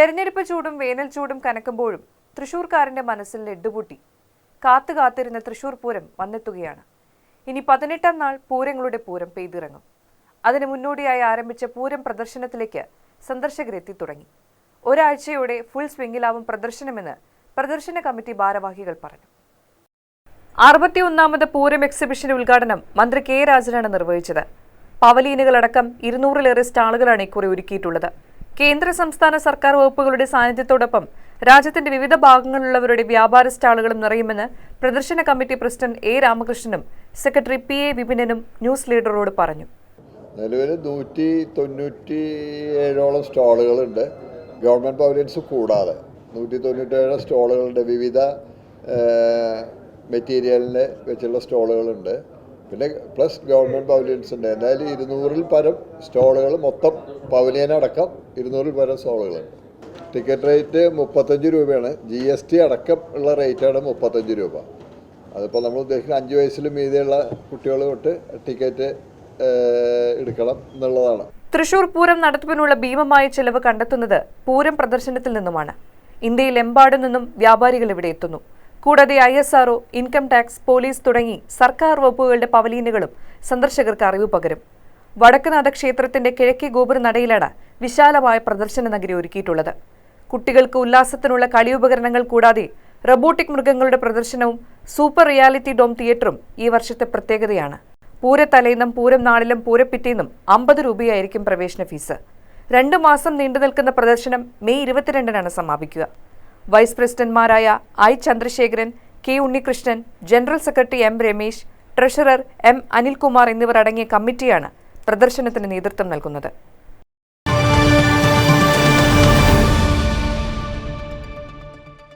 തെരഞ്ഞെടുപ്പ് ചൂടും വേനൽ ചൂടും കനക്കുമ്പോഴും തൃശൂർക്കാരന്റെ മനസ്സിൽ ലഡ്ഡുപൂട്ടി കാത്തു കാത്തിരുന്ന തൃശൂർ പൂരം വന്നെത്തുകയാണ്. ഇനി പതിനെട്ടാം നാൾ പൂരങ്ങളുടെ പൂരം പെയ്തിറങ്ങും. അതിന് മുന്നോടിയായി ആരംഭിച്ച പൂരം പ്രദർശനത്തിലേക്ക് സന്ദർശകരെത്തി തുടങ്ങി ഒരാഴ്ചയോടെ ഫുൾ സ്വിംഗിലാവും പ്രദർശനമെന്ന് പ്രദർശന കമ്മിറ്റി ഭാരവാഹികൾ പറഞ്ഞു. അറുപത്തിയൊന്നാമത് പൂരം എക്സിബിഷൻ ഉദ്ഘാടനം മന്ത്രി കെ രാജനാണ് നിർവഹിച്ചത്. പവലീനുകളടക്കം ഇരുന്നൂറിലേറെ സ്റ്റാളുകളാണ് ഇക്കുറി ഒരുക്കിയിട്ടുള്ളത്. കേന്ദ്ര സംസ്ഥാന സർക്കാർ വകുപ്പുകളുടെ സാന്നിധ്യത്തോടൊപ്പം രാജ്യത്തിന്റെ വിവിധ ഭാഗങ്ങളിലുള്ളവരുടെ വ്യാപാര സ്റ്റാളുകളും നിറയുമെന്ന് പ്രദർശന കമ്മിറ്റി പ്രസിഡന്റ് എ രാമകൃഷ്ണനും സെക്രട്ടറി പി എ വിപിനനും ന്യൂസ് ലീഡറോട് പറഞ്ഞു. നിലവിൽ നൂറ്റി തൊണ്ണൂറ്റി ഏഴോളം സ്റ്റോളുകളുണ്ട്. ഗവൺമെന്റ് പവലിയൻസ് കൂടാതെ നൂറ്റി തൊണ്ണൂറ്റേഴ് സ്റ്റോളുകളുണ്ട് വിവിധ മെറ്റീരിയലിനെ വെച്ചുള്ള സ്റ്റോളുകളുണ്ട്. പിന്നെ പ്ലസ് ഗവൺമെന്റ് പവലിയൻസ് ഉണ്ട്. എന്തായാലും ഇരുന്നൂറിൽ പരം സ്റ്റോളുകൾ മൊത്തം പവലിയനടക്കം ഇരുന്നൂറിൽ പരം സ്റ്റോളുകളുണ്ട് ടിക്കറ്റ് റേറ്റ് മുപ്പത്തഞ്ച് രൂപയാണ്. ജി എസ് ടി അടക്കം ഉള്ള റേറ്റാണ് മുപ്പത്തഞ്ച് രൂപ. അതിപ്പോൾ നമ്മൾ ഉദ്ദേശിക്കുന്ന അഞ്ച് വയസ്സിലും മീതെയുള്ള കുട്ടികൾ തൊട്ട് ടിക്കറ്റ് എടുക്കണം എന്നുള്ളതാണ്. തൃശൂർ പൂരം നടത്തിപ്പിനുള്ള ഭീമമായ ചെലവ് കണ്ടെത്തുന്നത് പൂരം പ്രദർശനത്തിൽ നിന്നുമാണ്. ഇന്ത്യയിലെമ്പാടു നിന്നും വ്യാപാരികൾ ഇവിടെ എത്തുന്നു. കൂടാതെ I S R O income tax police തുടങ്ങി സർക്കാർ വകുപ്പുകളുടെ പവലീനുകളും സന്ദർശകർക്ക് അറിവ് പകരും. വടക്കുനാഥ ക്ഷേത്രത്തിന്റെ കിഴക്കേ ഗോപുരനടയിലാണ് വിശാലമായ പ്രദർശന നഗരി ഒരുക്കിയിട്ടുള്ളത്. കുട്ടികൾക്ക് ഉല്ലാസത്തിനുള്ള കളിയുപകരണങ്ങൾ കൂടാതെ റോബോട്ടിക് മൃഗങ്ങളുടെ പ്രദർശനവും സൂപ്പർ റിയാലിറ്റി ഡോം തിയേറ്ററും ഈ വർഷത്തെ പ്രത്യേകതയാണ്. പൂരത്തലേന്നും പൂരം നാളിലും പൂരപ്പിറ്റേന്നും അമ്പത് രൂപയായിരിക്കും പ്രവേശന ഫീസ്. രണ്ടു മാസം നീണ്ടു നിൽക്കുന്ന പ്രദർശനം മെയ് ഇരുപത്തിരണ്ടിനാണ് സമാപിക്കുക. Vice പ്രസിഡന്റ്മാരായ I Chandrasekharan K Unnikrishnan general secretary M Ramesh treasurer M Anilkumar എന്നിവർ അടങ്ങിയ കമ്മിറ്റിയാണ് പ്രദർശനത്തിന് നേതൃത്വം നൽകുന്നത്.